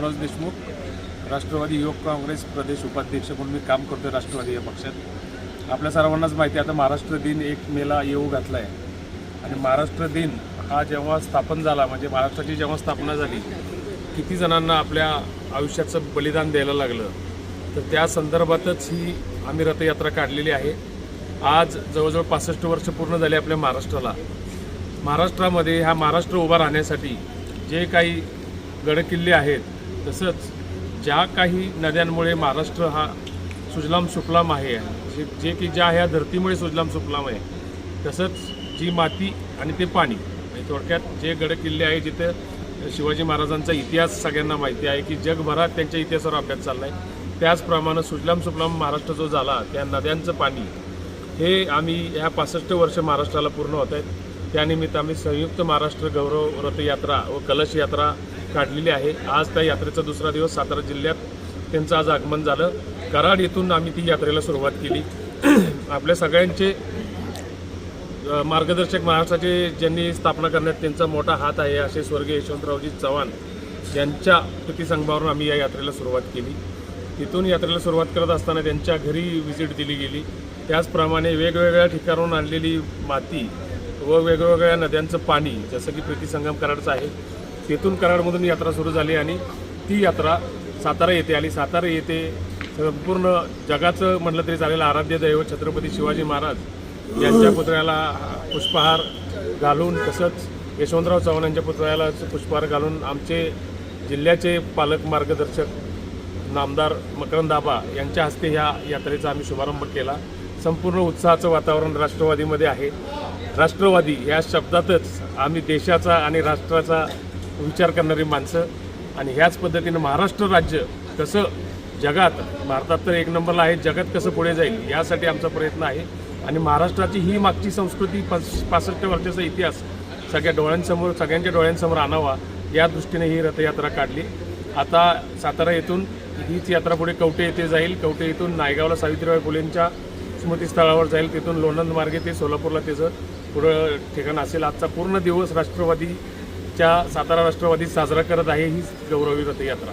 देशमुख राष्ट्रवादी युवक काँग्रेस प्रदेश उपाध्यक्ष म्हणून मी काम करतोय राष्ट्रवादी या पक्षात. आपल्या सर्वांनाच माहिती आहे आता महाराष्ट्र दिन एक मेला येऊ घातला आहे आणि महाराष्ट्र दिन हा जेव्हा स्थापन झाला म्हणजे महाराष्ट्राची जेव्हा स्थापना झाली किती जणांना आपल्या आयुष्याचं बलिदान द्यायला लागलं. तर त्या संदर्भातच ही आम्ही रथयात्रा काढलेली आहे. आज जवळजवळ पासष्ट वर्ष पूर्ण झाली आपल्या महाराष्ट्राला. महाराष्ट्रामध्ये हा महाराष्ट्र उभा राहण्यासाठी जे काही गडकिल्ले आहेत तसंच ज्या काही नद्यांमुळे महाराष्ट्र हा सुजलाम सुफलाम आहे जे जे की ज्या ह्या धरतीमुळे सुजलाम सुफलाम आहे तसंच जी माती आणि ते पाणी आणि थोडक्यात जे गडकिल्ले आहे जिथे शिवाजी महाराजांचा इतिहास सगळ्यांना माहिती आहे की जगभरात त्यांच्या इतिहासावर अभ्यास चालला आहे त्याचप्रमाणे सुजलाम सुफलाम महाराष्ट्र जो झाला त्या नद्यांचं पाणी हे आम्ही ह्या पासष्ट वर्ष महाराष्ट्राला पूर्ण होत आहेत. त्यानिमित्त आम्ही संयुक्त महाराष्ट्र गौरव रथयात्रा व कलश यात्रा काढलेली आहे. आज त्या यात्रेचा दुसरा दिवस सातारा जिल्ह्यात त्यांचं आज आगमन झालं. कराड येथून आम्ही ती यात्रेला सुरुवात केली. आपल्या सगळ्यांचे मार्गदर्शक महाराष्ट्राचे ज्यांनी स्थापना करण्यात त्यांचा मोठा हात आहे असे स्वर्गीय यशवंतरावजी चव्हाण यांच्या प्रतिसंघावरून आम्ही या यात्रेला सुरुवात केली. तिथून यात्रेला सुरुवात करत असताना त्यांच्या घरी व्हिजिट दिली गेली. त्याचप्रमाणे वेगवेगळ्या ठिकाणाहून आणलेली माती व वेगवेगळ्या नद्यांचं पाणी जसं की प्रतिसंगम कराडचं आहे तेथून कराडमधून यात्रा सुरू झाली आणि ती यात्रा सातारा येथे आणि सातारा येथे संपूर्ण जगाचं म्हटलं तरी चालेल आराध्य दैव छत्रपती शिवाजी महाराज यांच्या पुतळ्याला पुष्पहार घालून तसंच यशवंतराव चव्हाण यांच्या पुतळ्याला पुष्पहार घालून आमचे जिल्ह्याचे पालक मार्गदर्शक नामदार मकरंदाबा यांच्या हस्ते ह्या यात्रेचा आम्ही शुभारंभ केला. संपूर्ण उत्साहाचं वातावरण राष्ट्रवादीमध्ये आहे. राष्ट्रवादी या शब्दातच आम्ही देशाचा आणि राष्ट्राचा विचार करणारी माणसं आणि ह्याच पद्धतीनं महाराष्ट्र राज्य कसं जगात भारतात तर एक नंबरला आहे जगात कसं पुढे जाईल यासाठी आमचा प्रयत्न आहे. आणि महाराष्ट्राची ही मागची संस्कृती पास पासष्ट वर्षाचा इतिहास सगळ्या डोळ्यांसमोर सगळ्यांच्या डोळ्यांसमोर आणावा या दृष्टीने ही रथयात्रा काढली. आता सातारा येथून हीच यात्रा पुढे कवटे येथे जाईल. कवटे येथून नायगावला सावित्रीबाई फुलेंच्या स्मृतीस्थळावर जाईल. तिथून लोणंद मार्गे ते सोलापूरला त्याचं पुढं ठिकाण असेल. आजचा पूर्ण दिवस राष्ट्रवादी च्या सातारा राष्ट्रवादी साजरा करत आहे ही गौरवी रथयात्रा